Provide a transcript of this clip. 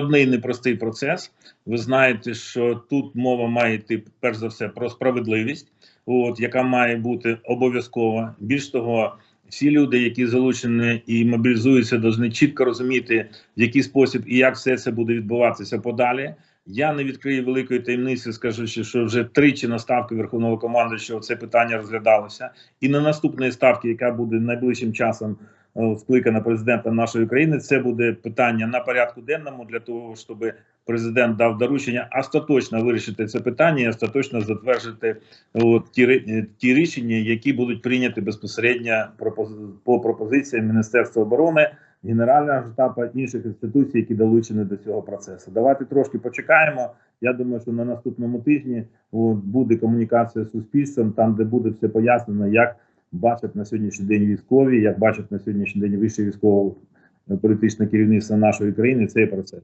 складний непростий процес. Ви знаєте, що тут мова має йти перш за все про справедливість, от яка має бути обов'язкова. Більш того, всі люди, які залучені і мобілізуються, повинні чітко розуміти, в який спосіб і як все це буде відбуватися подалі. Я не відкрию великої таємниці, скажучи, що вже тричі на ставки Верховного командуючого це питання розглядалося, і на наступної ставки, яка буде найближчим часом е, вкликана президентом нашої країни, це буде питання на порядку денному для того, щоб президент дав доручення остаточно вирішити це питання і остаточно затвердити от, ті, е, ті рішення, які будуть прийняті безпосередньо по пропозиціям Міністерства оборони. Генерального штабу інших інституцій, які долучені до цього процесу. Давайте трошки почекаємо. Я думаю, що на наступному тижні от, буде комунікація з суспільством, там де буде все пояснено, як бачать на сьогоднішній день військові, як бачать на сьогоднішній день вище військово політичне керівництво нашої країни цей процес.